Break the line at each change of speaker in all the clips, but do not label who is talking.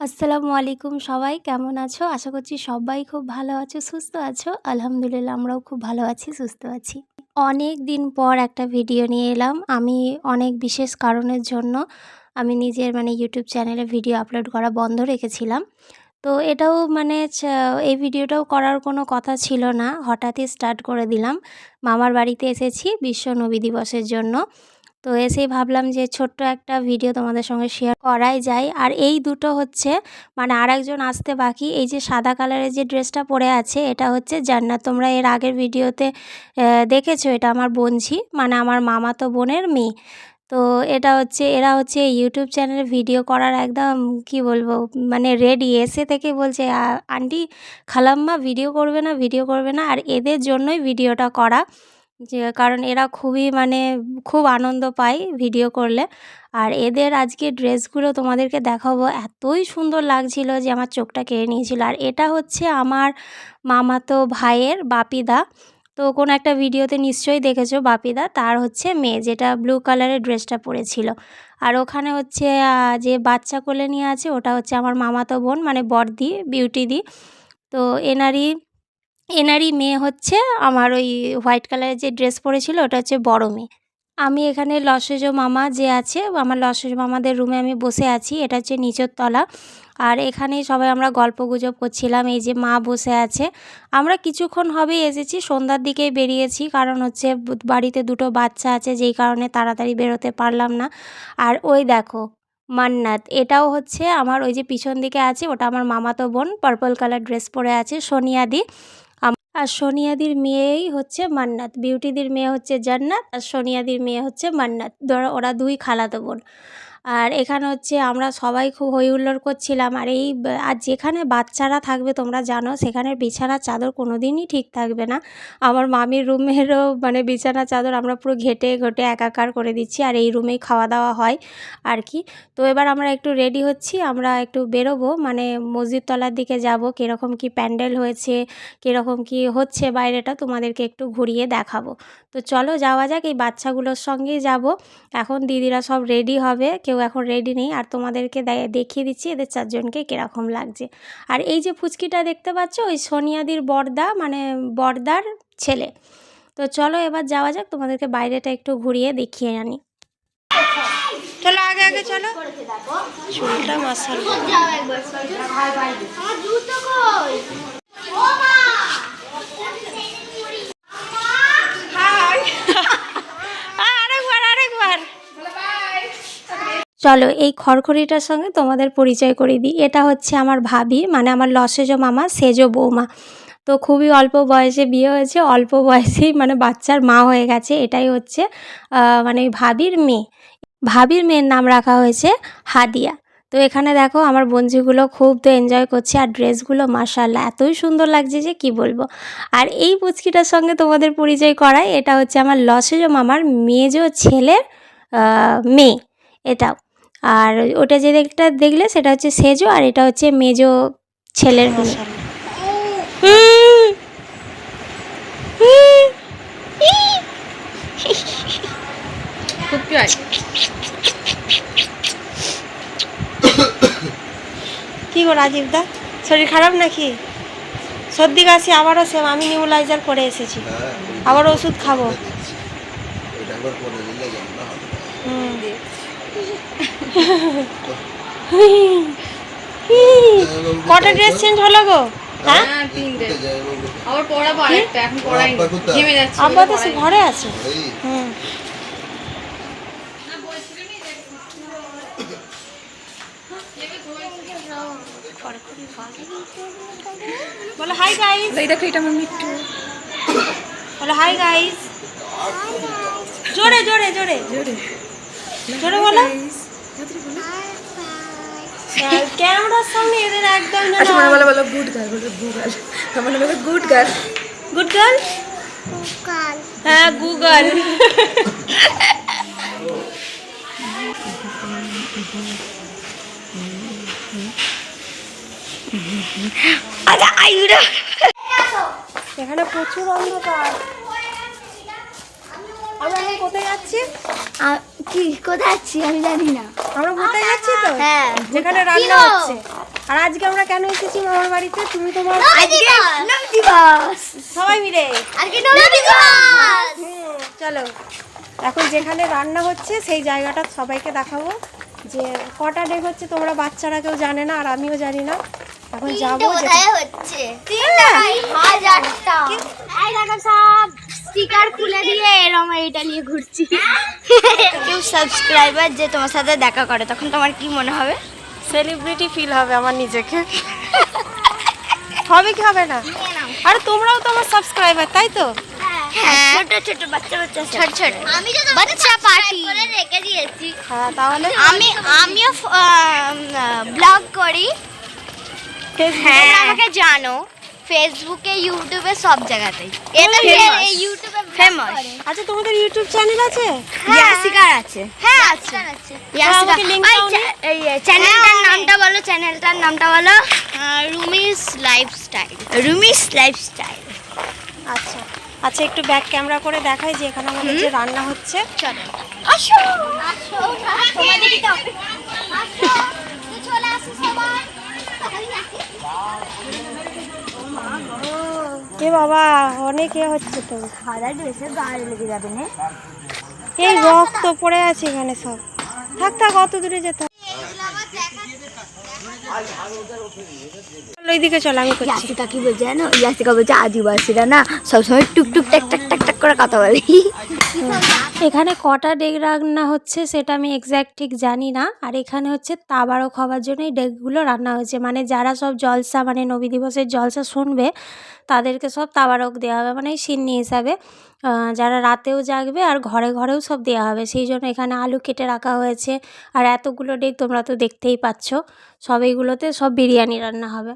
আসসালামু আলাইকুম সবাই, কেমন আছো? আশা করছি সবাই খুব ভালো আছো, সুস্থ আছো। আলহামদুলিল্লাহ আমরাও খুব ভালো আছি, সুস্থ আছি। অনেক দিন পর একটা ভিডিও নিয়ে এলাম। আমি অনেক বিশেষ কারণের জন্য আমি নিজের মানে ইউটিউব চ্যানেলে ভিডিও আপলোড করা বন্ধ রেখেছিলাম। তো এটাও মানে এই ভিডিওটাও করার কোনো কথা ছিল না। হঠাৎই স্টার্ট করে দিলাম। মামার বাড়িতে এসেছি বিশ্ব নবী দিবসের জন্য। তো এসেই ভাবলাম যে ছোট্ট একটা ভিডিও তোমাদের সঙ্গে শেয়ার করাই যায় আর এই দুটো হচ্ছে মানে আর একজন আসতে বাকি, এই যে সাদা কালারের যে ড্রেসটা পরে আছে, এটা হচ্ছে জান্নাত। তোমরা এর আগের ভিডিওতে দেখেছ, এটা আমার বোনঝি মানে আমার মামাতো বোনের মেয়ে। তো এটা হচ্ছে, এরা হচ্ছে ইউটিউব চ্যানেলে ভিডিও করার একদম, কি বলব মানে রেডি এসে থেকে বলছে আন্টি, খালাম্মা ভিডিও করবে না ভিডিও করবে না, আর এদের জন্যই ভিডিওটা করা। যে, কারণ এরা খুবই মানে খুব আনন্দ পায় ভিডিও করলে। আর এদের আজকে ড্রেসগুলো তোমাদেরকে দেখাবো। এতই সুন্দর লাগছিল যে, আমার চোখটা কেড়ে নিয়েছিল। আর এটা হচ্ছে আমার মামাতো ভাইয়ের বাপিদা। তো কোনো একটা ভিডিওতে নিশ্চয়ই দেখেছ বাপিদা। তার হচ্ছে মেয়ে যেটা ব্লু কালারের ড্রেসটা পরেছিল। আর ওখানে হচ্ছে যে বাচ্চা কোলে নিয়ে আছে ওটা হচ্ছে আমার মামাতো বোন মানে বড়দি, বিউটি দি। তো এনারই এনারই মেয়ে হচ্ছে আমার ওই হোয়াইট কালারের যে ড্রেস পরেছিল, ওটা হচ্ছে বড় মেয়ে। আমি এখানে লসেজ মামা যে আছে, আমার লসেজ মামাদের রুমে আমি বসে আছি, এটা হচ্ছে নিচের তলা। আর এখানেই সবাই আমরা গল্প গুজব করছিলাম, এই যে মা বসে আছে। আমরা কিছুক্ষণ হবেই এসেছি, সন্ধ্যার দিকেই বেরিয়েছি, কারণ হচ্ছে বাড়িতে দুটো বাচ্চা আছে, যেই কারণে তাড়াতাড়ি বেরোতে পারলাম না। আর ওই দেখো, মান্নাত, এটাও হচ্ছে আমার ওই যে পিছন দিকে আছে, ওটা আমার মামাতো বোন, পার্পল কালার ড্রেস পরে আছে সোনিয়াদি আর সোনিয়াদির মেয়েই হচ্ছে মান্নাত। বিউটিদির মেয়ে হচ্ছে জান্নাত আর সোনিয়াদির মেয়ে হচ্ছে মান্নাত। ধরো ওরা দুই খালাতো বোন। আর এখানে হচ্ছে আমরা সবাই খুব হই হুল্লোড় করছিলাম। আর এই আর যেখানে বাচ্চারা থাকবে তোমরা জানো সেখানে বিছানার চাদর কোনো দিনই ঠিক থাকবে না। আমার মামির রুমেরও মানে বিছানার চাদর আমরা পুরো ঘেটে ঘটে একাকার করে দিচ্ছি, আর এই রুমেই খাওয়া দাওয়া হয় আর কি। তো এবার আমরা একটু রেডি হচ্ছি, আমরা একটু বেরোবো মানে মসজিদ তলার দিকে যাব, কীরকম কি প্যান্ডেল হয়েছে, কীরকম কি হচ্ছে বাইরেটা তোমাদেরকে একটু ঘুরিয়ে দেখাবো। তো চলো যাওয়া যাক, এই বাচ্চাগুলোর সঙ্গেই যাব। এখন দিদিরা সব রেডি হবে, কেউ এখন রেডি নেই আর তোমাদেরকে দেখিয়ে দিচ্ছি এদের চারজনকে কীরকম লাগছে। আর এই যে ফুচকিটা দেখতে পাচ্ছ ওই সোনিয়াদির বর্দা মানে বর্দার ছেলে। তো চলো এবার যাওয়া যাক তোমাদেরকে বাইরেটা একটু ঘুরিয়ে দেখিয়ে আনি। চলো আগে আগে চলো। চুলটা মাসাল। চলো এই খড়খড়িটার সঙ্গে তোমাদের পরিচয় করে দিই। এটা হচ্ছে আমার ভাবি মানে আমার লসেজো মামা, সেজো বৌমা। তো খুবই অল্প বয়সে বিয়ে হয়েছে, অল্প বয়সেই মানে বাচ্চার মা হয়ে গেছে। এটাই হচ্ছে মানে ভাবির মেয়ে। ভাবির মেয়ের নাম রাখা হয়েছে হাদিয়া। তো এখানে দেখো আমার বন্ধুগুলো খুব তো এনজয় করছে, আর ড্রেসগুলো মার্শাল্লাহ এতই সুন্দর লাগছে যে কি বলব। আর এই পুচকিটার সঙ্গে তোমাদের পরিচয় করায় এটা হচ্ছে আমার লসেজো মামার মেজো ছেলের মেয়ে। এটাও। আর ওটা যে একটা দেখলে সেটা হচ্ছে সেজো আর এটা হচ্ছে মেজো ছেলের কি গো রাজীব দা? শরীর খারাপ নাকি? সর্দি কাশি আবারও সেম আমি নিউলাইজার করে এসেছি। হ্যাঁ, আবার ওষুধ খাব। হুম। কটা ড্রেস চেঞ্জ হলো গো? হ্যাঁ, হ্যাঁ আব্বা তো ঘরে আছে। হুম। বলো হাই গাইস এই দেখো এটা আমার মিট্টু বলো হাই গাইস জোরে জোরে জোরে। জোরে। জোরে বলো। ক্যামেরার সামনে এদের একদম আচ্ছা মানে বলো বলো গুড গার্ল বলো গুড গার্ল মানে বলো গুড গার্ল গুড গার্ল হ্যাঁ গুগল এখানে প্রচুর অন্ধকার। আমরা এখন কোথায় যাচ্ছি?
কি কোথায় আছি আমি জানি না।
আমরা ঘুরতে যাচ্ছি তো?
হ্যাঁ
যেখানে রান্না হচ্ছে। আর আজকে আমরা কেন এসেছি মামার বাড়িতে? তুমি তোমার
আজকে নবী দিবস
সবাই মিলে।
আজকে নবী দিবস
চলো। এখন যেখানে রান্না হচ্ছে সেই জায়গাটা সবাইকে দেখাবো। যে কটা ডেক হচ্ছে তোমরা বাচ্চারা কেউ জানে না আর আমিও জানি না। এখন যাব
হচ্ছে। তিনটা হাজারটা। এই দেখো সব। স্টিকার খুলে দিয়ে এরম এইটা নিয়ে ঘুরছি। কেউ সাবস্ক্রাইবার যে তোমার সাথে দেখা করে তখন তোমার কি মনে হবে?
সেলিব্রিটি ফিল হবে আমার নিজেকে। হবে কি হবে না? আরে তোমরাও তো আমার সাবস্ক্রাইবার তাই তো?
হ্যাঁ ছোট ছোট বাচ্চা বাচ্চা ছোট ছোট। আমি তো বাচ্চা পার্টি করে রেখে দিয়েছি।
হ্যাঁ তাহলে?
আমি আমিও ব্লগ করি। তোমরা আমাকে জানো। ফেসবুকে ইউটিউবে সব জায়গাতেই। এটা ইউটিউবে ফেমাস
আচ্ছা তোমাদের ইউটিউব চ্যানেল আছে?
ইয়াসিকার আছে। হ্যাঁ আছে। ইয়াসিকা
আমাকে link দাও
এই চ্যানেলটার নামটা বলো চ্যানেলটার নামটা বলো। রুমিস লাইফস্টাইল। রুমিস লাইফস্টাইল।
আচ্ছা আচ্ছা একটু ব্যাক ক্যামেরা করে দেখাই যে এখানে আমাদের যে রান্না হচ্ছে।
চলো। আসো। আসো তোমাদের কি আসো চলে আসো সবাই।
এ বাবা, অনেক এ হচ্ছে তো। এই রক্ত পড়ে আছে এখানে সব। থাক থাক, অত দূরে যেতে হবে। চলো আমি
বলছে আদিবাসীরা না সবসময় টুকটুক টাক টাক টাক টাক করে কথা বলে।
এখানে কটা ডেক রান্না হচ্ছে সেটা আমি এক্স্যাক্ট ঠিক জানি না। আর এখানে হচ্ছে তাবারক হওয়ার জন্য এই ডেকগুলো রান্না হয়েছে। মানে যারা সব জলসা মানে নবী দিবসের জলসা শুনবে, তাদেরকে সব তাবারক দেওয়া হবে মানে সিন্নি হিসাবে। যারা রাতেও জাগবে আর ঘরে ঘরেও সব দেওয়া হবে। সেই জন্য এখানে আলু কেটে রাখা হয়েছে। আর এতগুলো ডেক তোমরা তো দেখতেই পাচ্ছ। সব এইগুলোতে সব বিরিয়ানি রান্না হবে।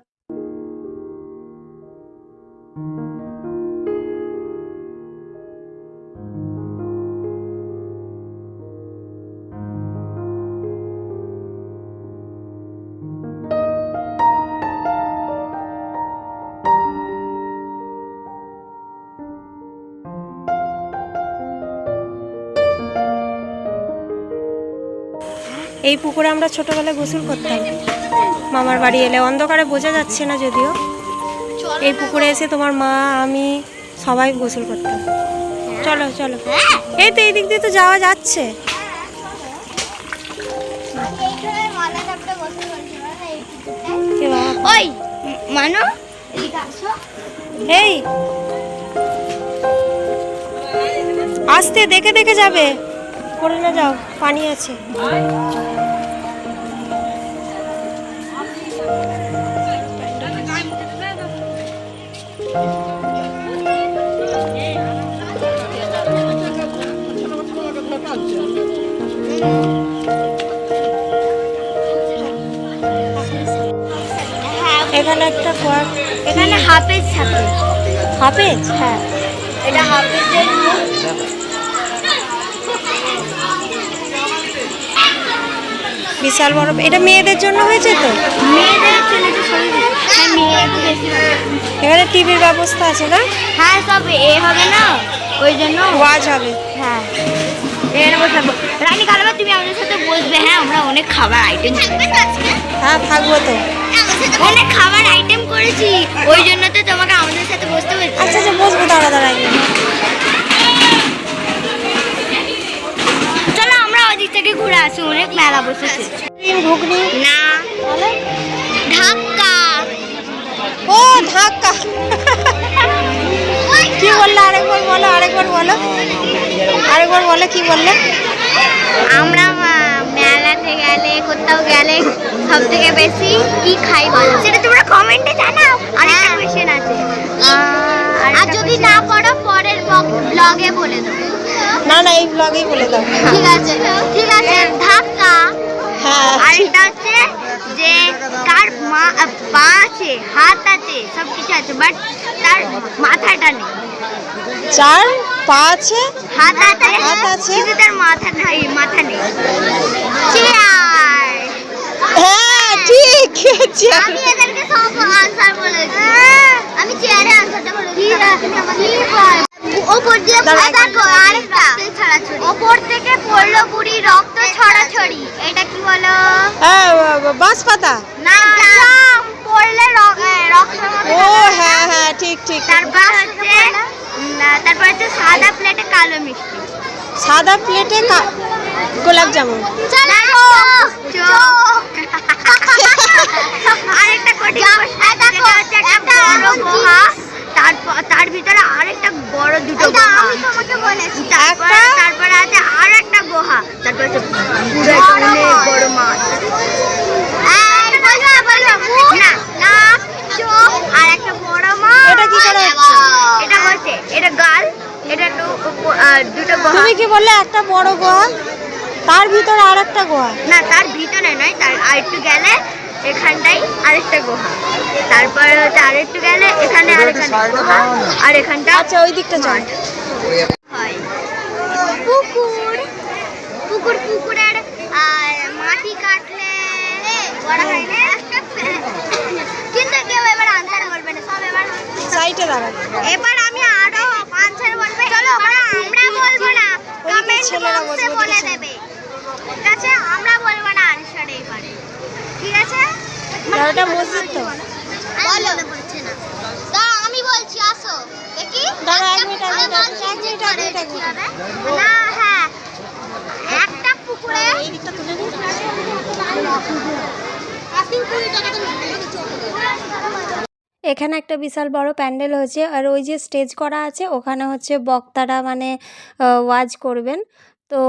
এই পুকুরে আমরা ছোটবেলায় গোসল করতাম। মামার বাড়ি এলে অন্ধকারে বোঝা যাচ্ছে না যদিও। এই পুকুরে এসে তোমার মা আমি সবাই গোসল করতাম। চলো চলো। এই তো এই দিক দিয়ে তো যাওয়া যাচ্ছে।
ওই মানো
এই আস্তে দেখে দেখে যাবে। পড়ে না যাও পানি আছে। এখানে একটা
এখানে হাফেজ থাকে।
হাফেজ?
হ্যাঁ। এটা হাফেজের
বিশাল বড় এটা মেয়েদের জন্য হয়েছে তো?
হ্যাঁ।
এখানে টিভির ব্যবস্থা আছে না?
হ্যাঁ সব এ হবে না ওই জন্য।
ওয়াজ হবে।
হ্যাঁ। রানী কালাবা তুমি আমাদের সাথে বসবে হ্যাঁ আমরা অনেক খাবার আইটেম
হ্যাঁ থাকব তো।
অনেক খাবার আইটেম করেছি ওই জন্য তো তোমাকে আমাদের সাথে বসতে
আচ্ছা আচ্ছা বসবো দাঁড়া দাঁড়া
ওদিক থেকে ঘুরে আসি অনেক মেলা বসেছে।
ঘুগনি?
না। ধাক্কা।
ও ধাক্কা। কি বললে আরেকবার বলো আরেকবার বলো। আরেকবার বলো কি বললে?
আমরা মেলাতে গেলে কোথাও গেলে সব থেকে বেশি কি খাই বলো? সেটা তোমরা কমেন্টে জানাও। আরেকটা কোশ্চেন আছে। আর যদি না পড়ো পরের ব্লগে বলে দেবো।
না না এই ব্লগেই বলে দাও।
ঠিক আছে ঠিক আছে ধাক্কা।
হ্যাঁ।
আরেকটা হচ্ছে যে কার মা পা আছে হাত আছে সব কিছু আছে বাট তার মাথাটা নেই।
চার পা আছে
হাত আছে
হাত আছে।
কিন্তু তার মাথা নাই মাথা নেই। Cheers!
হ্যাঁ ঠিক চেয়ার
আমি এদেরকে সব আনসার বলেছি। আমি চেয়ারে আনসারটা বলেছি।
ওপর দিয়ে দেখো আরেকটা ওপর থেকে পড়ল বুড়ি রক্ত ছড়াছড়ি। এটা কি বলো?
হ্যাঁ বাঁশ পাতা
না জাম পড়লে র- রক্ত
ও হ্যাঁ হ্যাঁ ঠিক ঠিক।
তারপর হচ্ছে তারপর হচ্ছে সাদা প্লেটে কালো মিষ্টি।
সাদা প্লেটে গোলাপ জামুন।
আরেকটা কঠিন প্রশ্ন যেটা হচ্ছে একটা বড় গুহা তারপর তার ভিতরে আরেকটা বড় দুটো আমি তোমাকে বলেছি। তারপর তারপরে আছে আর একটা গুহা। তারপর হচ্ছে পুরো অনেক বড় মাছ না নাক চোখ আর একটা বড় মাছ
এটা হচ্ছে?
এটা গাল এটা দুটো
তুমি কি বললে একটা বড় গোয়া তার ভিতরে আর একটা গোয়া
না তার ভিতরে নয় তার আর আরেকটু গেলে এখানটাই আরেকটা গুহা। তারপরে হচ্ছে আরেকটু গেলে এখানে আরেকখানে গুহা আর এখানটা
আচ্ছা ওই দিকটা চল।
হয়। পুকুর পুকুর পুকুরের আর মাটি কাটলে বড় হয় না? কিন্তু কেউ এবার আনসার বলবে না সব এবার
দাঁড়াবে
এবার আমি আরও আনসার বলবে। চলো আমরা বলব না কমেন্ট বক্সে বলে দেবে। ঠিক আছে আমরা বলব না আনসার এবারে। ঠিক আছে?
মসজিদ তো।
বলো। তা আমি বলছি আসো। দেখি।
দাঁড়া, এক মিনিট, এক
আমি
মিনিট, এক এক?
না হ্যাঁ। একটা পুকুরে
এই দিকটা তুলে নিই। এখানে একটা বিশাল বড় প্যান্ডেল হচ্ছে আর ওই যে স্টেজ করা আছে ওখানে হচ্ছে বক্তারা মানে ওয়াজ করবেন। তো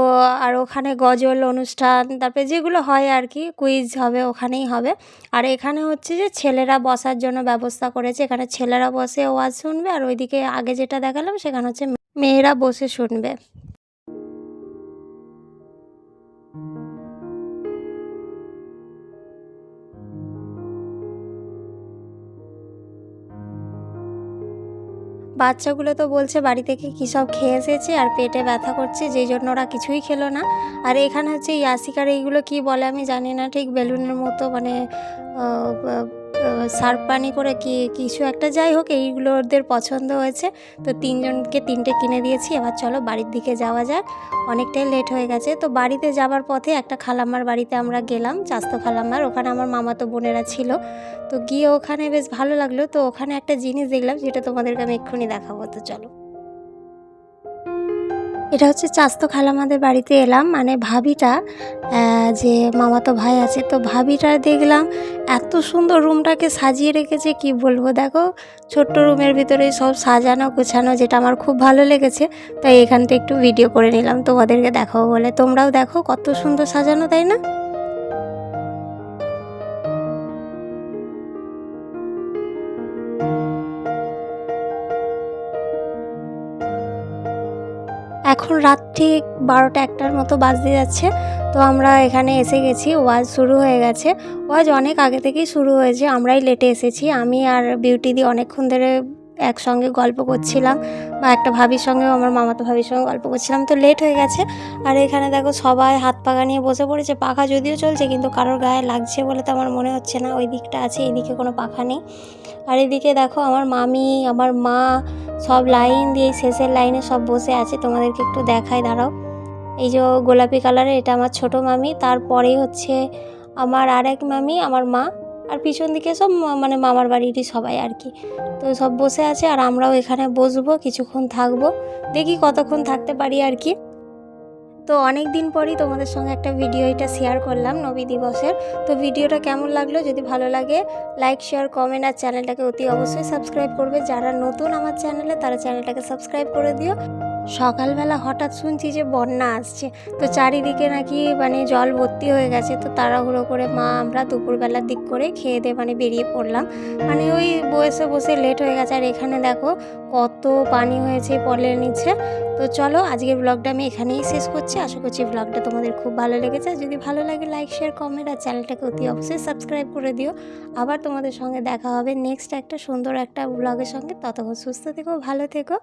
আর ওখানে গজল অনুষ্ঠান, তারপরে যেগুলো হয় আর কি কুইজ হবে, ওখানেই হবে। আর এখানে হচ্ছে যে ছেলেরা বসার জন্য ব্যবস্থা করেছে। এখানে ছেলেরা বসে ওয়াজ শুনবে আর ওইদিকে আগে যেটা দেখালাম, সেখানে হচ্ছে মেয়েরা বসে শুনবে। বাচ্চাগুলো তো বলছে বাড়ি থেকে কী সব খেয়ে এসেছে আর পেটে ব্যথা করছে, যেই জন্য ওরা কিছুই খেলো না। আর এখানে হচ্ছে ইয়াসিকার এইগুলো কি বলে আমি জানি না, ঠিক বেলুনের মতো মানে সার্ফ পানি করে কি কিছু একটা যাই হোক, এইগুলো ওদের পছন্দ হয়েছে। তো তিনজনকে তিনটে কিনে দিয়েছি, এবার চলো বাড়ির দিকে যাওয়া যাক। অনেকটাই লেট হয়ে গেছে। তো বাড়িতে যাওয়ার পথে একটা খালাম্মার বাড়িতে আমরা গেলাম, চাস্ত খালাম্মার। ওখানে আমার মামাতো বোনেরা ছিল। তো গিয়ে ওখানে বেশ ভালো লাগল। তো ওখানে একটা জিনিস দেখলাম, যেটা তোমাদেরকে আমি এক্ষুনি দেখাবো। তো চলো। এটা হচ্ছে চাস্তো খালামাদের বাড়িতে এলাম। মানে ভাবিটা যে মামাতো ভাই আছে, তো ভাবিটা দেখলাম এত সুন্দর রুমটাকে সাজিয়ে রেখেছে, কি বলব? দেখো, ছোট্ট রুমের ভিতরে সব সাজানো, গোছানো, যেটা আমার খুব ভালো লেগেছে, তাই এখানটা একটু ভিডিও করে নিলাম। তোমাদেরকে দেখাবো বলে। তোমরাও দেখো, কত সুন্দর সাজানো, তাই না? এখন রাত ঠিক বারোটা একটার মতো বাজতে যাচ্ছে। তো আমরা এখানে এসে গেছি, ওয়াজ শুরু হয়ে গেছে। ওয়াজ অনেক আগে থেকেই শুরু হয়েছে, আমরাই লেটে এসেছি। আমি আর বিউটি দি অনেকক্ষণ ধরে একসঙ্গে গল্প করছিলাম বা একটা ভাবির সঙ্গেও, আমার মামাতো ভাবির সঙ্গে গল্প করছিলাম। তো লেট হয়ে গেছে। আর এখানে দেখো সবাই হাত পাখা নিয়ে বসে পড়েছে। পাখা যদিও চলছে, কিন্তু কারোর গায়ে লাগছে বলে তো আমার মনে হচ্ছে না। ওই দিকটা আছে এইদিকে কোনো পাখা নেই। আর এদিকে দেখো আমার মামি, আমার মা সব লাইন দিয়ে শেষের লাইনে সব বসে আছে। তোমাদেরকে একটু দেখায় দাঁড়াও। এই যে গোলাপি কালারের এটা আমার ছোট মামি। তারপরেই হচ্ছে আমার আর এক মামি, আমার মা। আর পিছন দিকে সব মানে মামার বাড়িরই সবাই আর কি। তো সব বসে আছে আর আমরাও এখানে বসবো, কিছুক্ষণ থাকব, দেখি কতক্ষণ থাকতে পারি আর কি। তো অনেক দিন পরই তোমাদের সঙ্গে একটা ভিডিও এটা শেয়ার করলাম নবী দিবসের। তো ভিডিওটা কেমন লাগল? যদি ভালো লাগে লাইক শেয়ার কমেন্ট আর চ্যানেলটাকে অতি অবশ্যই সাবস্ক্রাইব করবে। যারা নতুন আমার চ্যানেলে তারা চ্যানেলটাকে সাবস্ক্রাইব করে দিও। সকালবেলা হঠাৎ শুনছি যে বন্যা আসছে, তো চারিদিকে নাকি মানে জল ভর্তি হয়ে গেছে, তো তাড়াহুড়ো করে মা আমরা দুপুরবেলার দিক করে খেয়ে দিয়ে মানে বেরিয়ে পড়লাম। মানে ওই বসে বসে লেট হয়ে গেছে, আর এখানে দেখো কত পানি হয়েছে পলের নিচে। তো চলো আজকের ব্লগটা আমি এখানেই শেষ করছি। আশা করছি ব্লগটা তোমাদের খুব ভালো লেগেছে। যদি ভালো লাগে লাইক শেয়ার কমেন্ট আর চ্যানেলটাকে অতি অবশ্যই সাবস্ক্রাইব করে দিও। আবার তোমাদের সঙ্গে দেখা হবে নেক্সট একটা সুন্দর একটা ব্লগের সঙ্গে। ততক্ষণ সুস্থ থেকো, ভালো থেকো।